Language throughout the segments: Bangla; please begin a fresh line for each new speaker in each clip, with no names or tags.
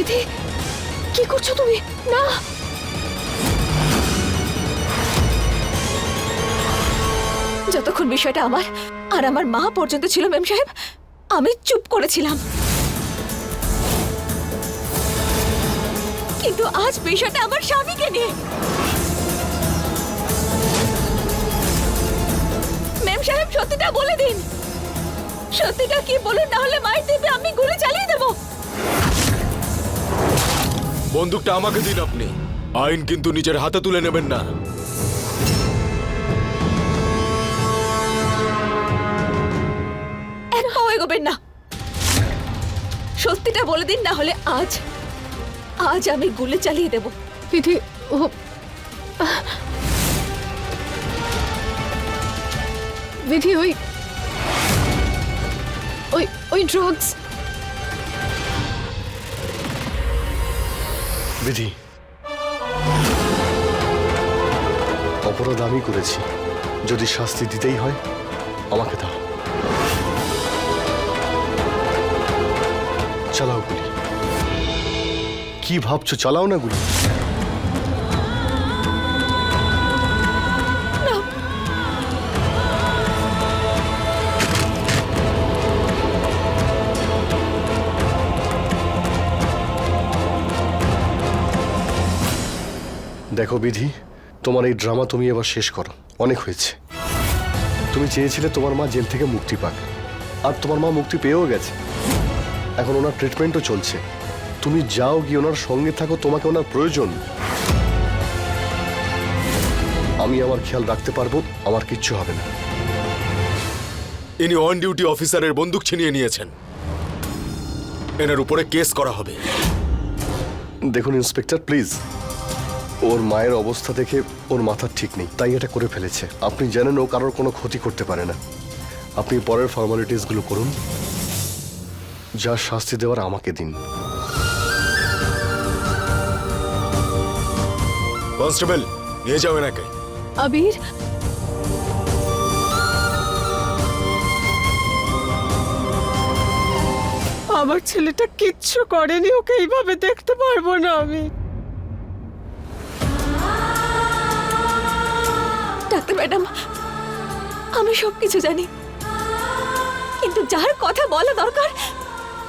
বিধি কি করছ তুমি? না। যতক্ষণ বিষয়টা আমার আর আমার মা পর্যন্ত ছিল মেম সাহেব, আমি চুপ করেছিলাম। কিন্তু আজ বিষয়টা আমার স্বামীকে নিয়ে। ম্যাম সাহেব, সত্যিটা বলে দিন। সত্যিটা কি বলুন, না হলে মায়ের দিবে আমি ঘুরে চালিয়ে দেবো।
বন্দুকটা আমাকে দিন আপনি। আইন কিন্তু নিজের হাতে তুলে নেবেন না।
এগোবেন না। সত্যিটা বলে দিন না হলে আজ আজ আমি গুলি চালিয়ে দেব।
বিধি ও বিধি ওই ওই ওই ড্রাগস
বিধি। অপরাধ আমি করেছি। যদি শাস্তি দিতেই হয়, আমাকে দাও। চালাও গুলি। কি ভাবছ, চালাও না গুলি? দেখো বিধি তোমার এই ড্রামা তুমি এবার শেষ করো। অনেক হয়েছে। তুমি চেয়েছিলে তোমার মা জেল থেকে মুক্তি পাক। আর তোমার মা মুক্তি পেয়েও গেছে। এখন ওনার ট্রিটমেন্টও চলছে। তুমি যাও গিয়ে ওনার সঙ্গে থাকো তোমাকে ওনার প্রয়োজন। আমি আমার খেয়াল রাখতে পারব আমার কিচ্ছু হবে না।
ইনি অন ডিউটি অফিসারের বন্দুক ছিনিয়ে নিয়েছেন। এনার উপরে কেস করা হবে।
দেখুন ইন্সপেক্টর প্লিজ। ওর মায়ের অবস্থা দেখে ওর মাথা ঠিক নেই তাই এটা করে ফেলেছে। আপনি জানেন ও কারোর কোনো ক্ষতি করতে পারে না। আপনি পরের ফর্মালিটিসগুলো করুন। যা শাস্তি দেওয়ার আমাকে দিন।
কনস্টেবল নিয়ে যাও এনাকে।
আবির?
আমার ছেলেটা কিচ্ছু করেনি ওকে এইভাবে দেখতে পারব না আমি।
ডাক্তার ম্যাডাম, আমি সব কিছু জানি। কিন্তু যার কথা বলা দরকার,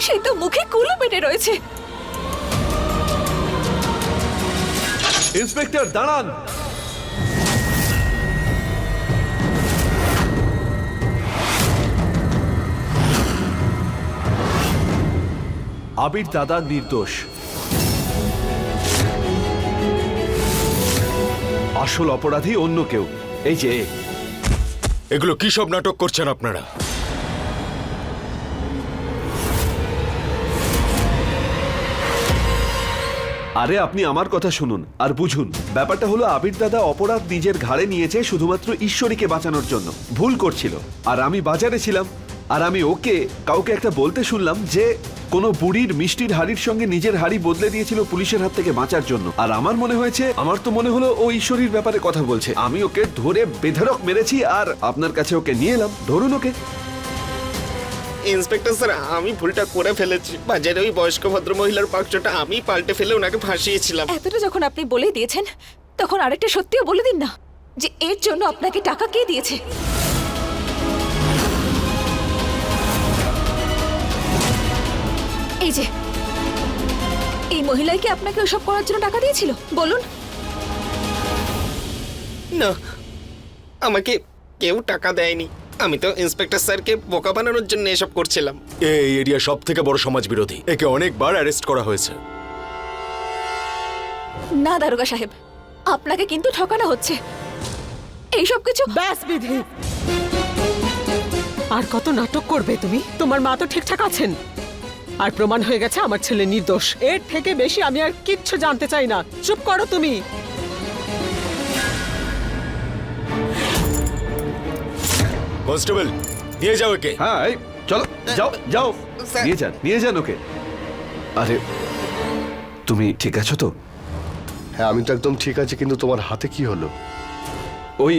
সে তো মুখে কুলো পেটে রয়েছে।
ইন্সপেক্টর, দাঁড়ান। আবির দাদা নির্দোষ। আসল অপরাধী অন্য কেউ। এই যে,
এগুলো কি সব নাটক করছেন আপনারা?
আরে, আপনি আমার কথা শুনুন আর বুঝুন। ব্যাপারটা হলো, আবির দাদা অপরাধ নিজের ঘাড়ে নিয়েছে শুধুমাত্র ঈশ্বরীকে বাঁচানোর জন্য। ভুল করছিল। আর আমি বাজারে ছিলাম। আর আমি ওকে কাউকে একটা বলতে শুনলাম যে কোনো বুড়ির মিষ্টির হাড়ির সঙ্গে নিজের হাড়ি বদলে দিয়েছিল পুলিশের হাত থেকে বাঁচার জন্য। আর আমার মনে হয়েছে আমার তো মনে হলো ও ঈশ্বরীর ব্যাপারে কথা বলছে। আমি ওকে ধরে বেধরক মেরেছি আর আপনার কাছে ওকে নিয়ে এলাম। ধরুন ওকে।
ইন্সপেক্টর স্যার আমি ভুলটা করে ফেলেছি। বাজারে ওই বয়স্ক ভদ্র মহিলার বাক্সটা আমি পাল্টে ফেলে ওনাকে ফাঁসিয়েছিলাম।
এতটা যখন আপনি বলে দিয়েছেন তখন আরেকটা সত্যিও বলে দিন না যে এর জন্য আপনাকে টাকা কে দিয়েছে? এই যে। এই মহিলাই কি আপনাকে ওসব করার জন্য টাকা দিয়েছিল? বলুন।
না আমাকে কেউ টাকা দেয়নি। আমি তো ইন্সপেক্টর স্যারকে বোকা বানানোর জন্য এসব করছিলাম।
এই এরিয়া সব থেকে বড় সমাজ বিরোধী একে অনেকবার অ্যারেস্ট করা হয়েছে।
না দারোগা সাহেব আপনাকে কিন্তু ঠকানো হচ্ছে। এইসব কিছু
ব্যাস বিধি। আর কত নাটক করবে তুমি? তোমার মা তো ঠিকঠাক আছেন। আর প্রমাণ হয়ে গেছে আমার ছেলে নির্দোষ। এর থেকে বেশি আমি আর কিচ্ছু জানতে চাই না। চুপ করো তুমি।
কনস্টেবল নিয়ে যাও একে।
হ্যাঁ এই, চলো যাও যাও।
স্যার।
নিয়ে যান নিয়ে যান ওকে। আরে তুমি ঠিক আছো তো?
হ্যাঁ আমি তো একদম ঠিক আছি কিন্তু তোমার হাতে কি হলো?
ওই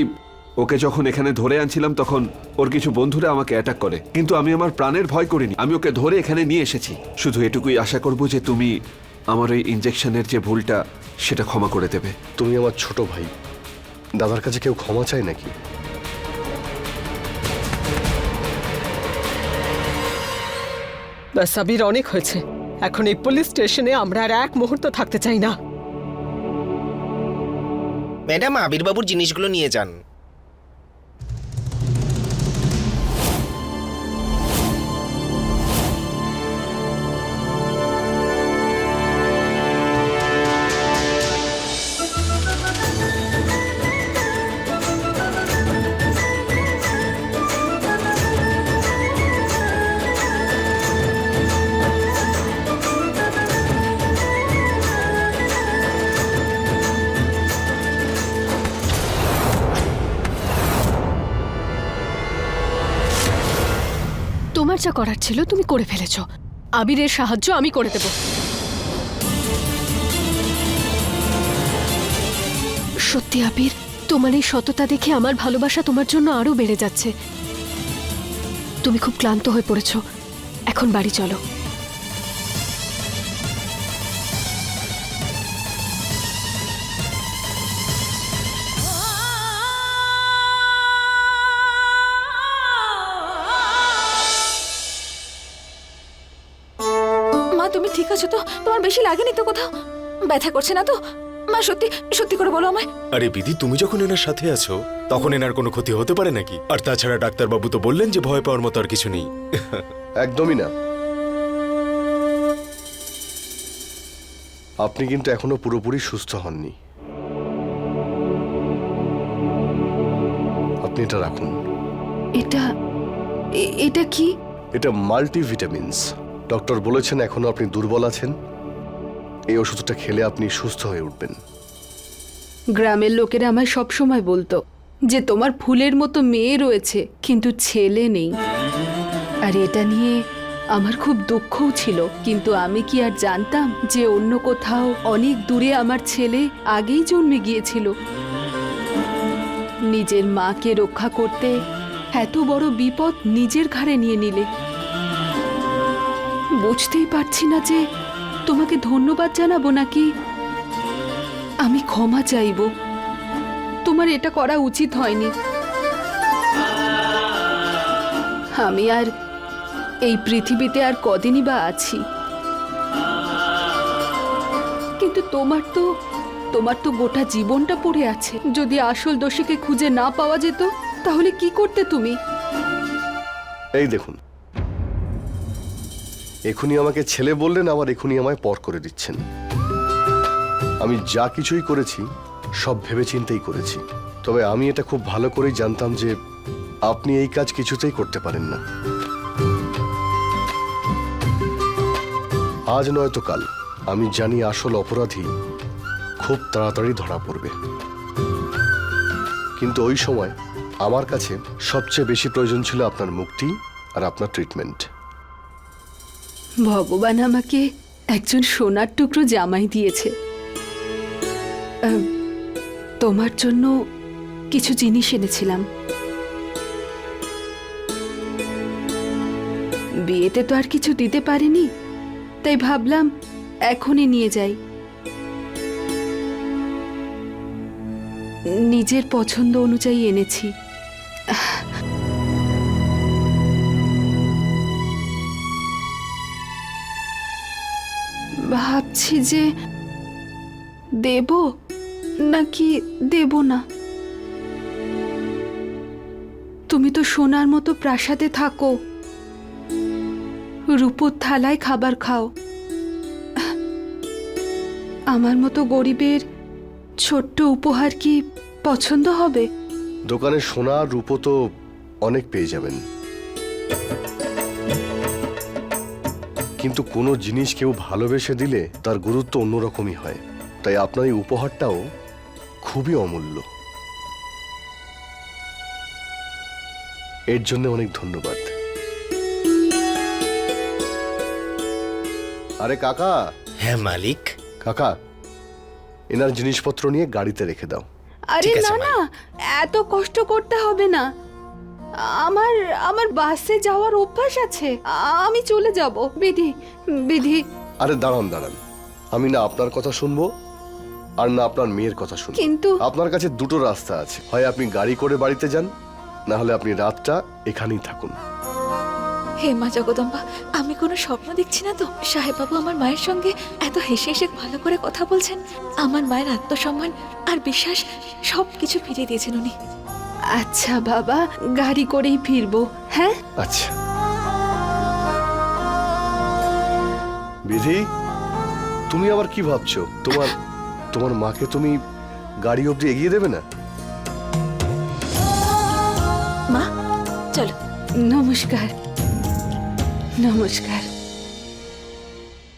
ওকে যখন এখানে ধরে আনছিলাম তখন ওর কিছু বন্ধুরা আমাকে অ্যাটাক করে। কিন্তু আমি আমার প্রাণের ভয় করিনি। আমি ওকে ধরে এখানে নিয়ে এসেছি। শুধু এটুকুই আশা করব যে তুমি আমার ওই ইঞ্জেকশনের যে ভুলটা সেটা ক্ষমা করে দেবে।
তুমি আমার ছোট ভাই। দাদার কাছে কেউ ক্ষমা চায় নাকি?
সাবির অনেক হয়েছে। এখন এই পুলিশ স্টেশনে আমরা আর এক মুহূর্ত থাকতে চাই না।
ম্যাডাম আবির বাবুর জিনিসগুলো নিয়ে যান।
তোমার যা করার ছিল তুমি করে ফেলেছ। আবিরের সাহায্য আমি করে দেব। সত্যি, আবির, তোমার এই সততা দেখে আমার ভালোবাসা তোমার জন্য আরও বেড়ে যাচ্ছে। তুমি খুব ক্লান্ত হয়ে পড়েছ। এখন বাড়ি চলো।
আছো তো তোমার বেশি লাগেনি তো কোথাও? ব্যথা করছে না তো? মা সত্যি সত্যি করে বলো আমায়।
আরে বিধি তুমি যখন এনার সাথে আছো তখন এনার কোনো ক্ষতি হতে পারে নাকি? আর তাছাড়া ডাক্তারবাবু তো বললেন যে ভয় পাওয়ার মতো আর কিছু নেই।
একদমই না। আপনি কিন্তু এখনও পুরোপুরি সুস্থ হননি। আপনি এটা রাখুন।
এটা এটা কি?
এটা মাল্টিভিটামিনস। ডক্টর বলেছেন এখনও আপনি দুর্বল আছেন। এই ওষুধটা খেলে আপনি সুস্থ হয়ে উঠবেন।
গ্রামের লোকেরা আমায় সবসময় বলতো যে তোমার ফুলের মতো মেয়ে রয়েছে, কিন্তু ছেলে নেই। আর এটা নিয়ে আমার খুব দুঃখও ছিল, কিন্তু আমি কি আর জানতাম যে অন্য কোথাও অনেক দূরে আমার ছেলে আগেই জন্মে গিয়েছিল? নিজের মাকে রক্ষা করতে এত বড় বিপদ নিজের ঘাড়ে নিয়ে নিলে। বুঝতেই পারছি না যে তোমাকে ধন্যবাদ জানাব নাকি? আমি ক্ষমা চাইব। তোমার এটা করা উচিত হয়নি। আমি আর এই পৃথিবীতে আর কদিনই বা আছি। কিন্তু তোমার তো তোমার তো গোটা জীবনটা পড়ে আছে। যদি আসল দোষীকে খুঁজে না পাওয়া যেত, তাহলে কি করতে তুমি?
এই দেখুন এখনই আমাকে ছেলে বললেন, আবার এখনই আমায় পর করে দিচ্ছেন। আমি যা কিছুই করেছি, সব ভেবেচিন্তেই করেছি। তবে আমি এটা খুব ভালো করেই জানতাম যে আপনি এই কাজ কিছুতেই করতে পারেন না। আজ নয়তো কাল, আমি জানি আসল অপরাধী খুব তাড়াতাড়ি ধরা পড়বে। কিন্তু ওই সময় আমার কাছে সবচেয়ে বেশি প্রয়োজন ছিল আপনার মুক্তি আর আপনার ট্রিটমেন্ট।
ভগবান আমাকে একজন সোনার টুকরো জামাই দিয়েছে। তোমার জন্য কিছু জিনিস এনেছিলাম। বিয়েতে তো আর কিছু দিতে পারিনি, তাই ভাবলাম এখনই নিয়ে যাই। নিজের পছন্দ অনুযায়ী এনেছি। ভাবছি যে দেব নাকি দেব না। তুমি তো সোনার মতো প্রাসাদে থাকো। রূপোর থালায় খাবার খাও। আমার মতো গরিবের ছোট্ট উপহার কি পছন্দ হবে?
দোকানে সোনা, রূপো তো অনেক পেয়ে যাবেন। কিন্তু কোনো জিনিস কেউ ভালোবেসে দিলে তার গুরুত্ব অন্যরকমই হয়। তাই আপনার এই উপহারটাও খুবই অমূল্য। এর জন্য অনেক ধন্যবাদ। আরে কাকা।
হ্যাঁ মালিক।
কাকা এনার জিনিসপত্র নিয়ে গাড়িতে রেখে দাও।
আরে
ঠিক আছে,
না না এত কষ্ট করতে হবে না। আমার আমার বাসে যাওয়ার অভ্যাস আছে। আমি চলে যাব। বিধি বিধি।
আরে দাঁড়ান দাঁড়ান। আমি না আপনার কথা শুনব আর না আপনার মেয়ের কথা শুনব।
কিন্তু
আপনার কাছে দুটো রাস্তা আছে। হয় আপনি গাড়ি করে বাড়িতে যান না হলে আপনি রাতটা এখানেই থাকুন।
হে মা জগদম্বা আমি কোনো স্বপ্ন দেখছি না তো? সাহেব বাবু আমার মায়ের সঙ্গে এত হেসে হেসে ভালো করে কথা বলছেন। আমার মায়ের আত্মসম্মান আর বিশ্বাস সব কিছু ফিরিয়ে দিয়েছেন উনি।
আচ্ছা বাবা গাড়ি করেই ফিরবো হ্যাঁ?
আচ্ছা। বিধি তুমি আবার কি ভাবছ? তোমার তোমার মাকে তুমি গাড়ি অবধি এগিয়ে দেবে না?
মা চলো
নমস্কার। নমস্কার।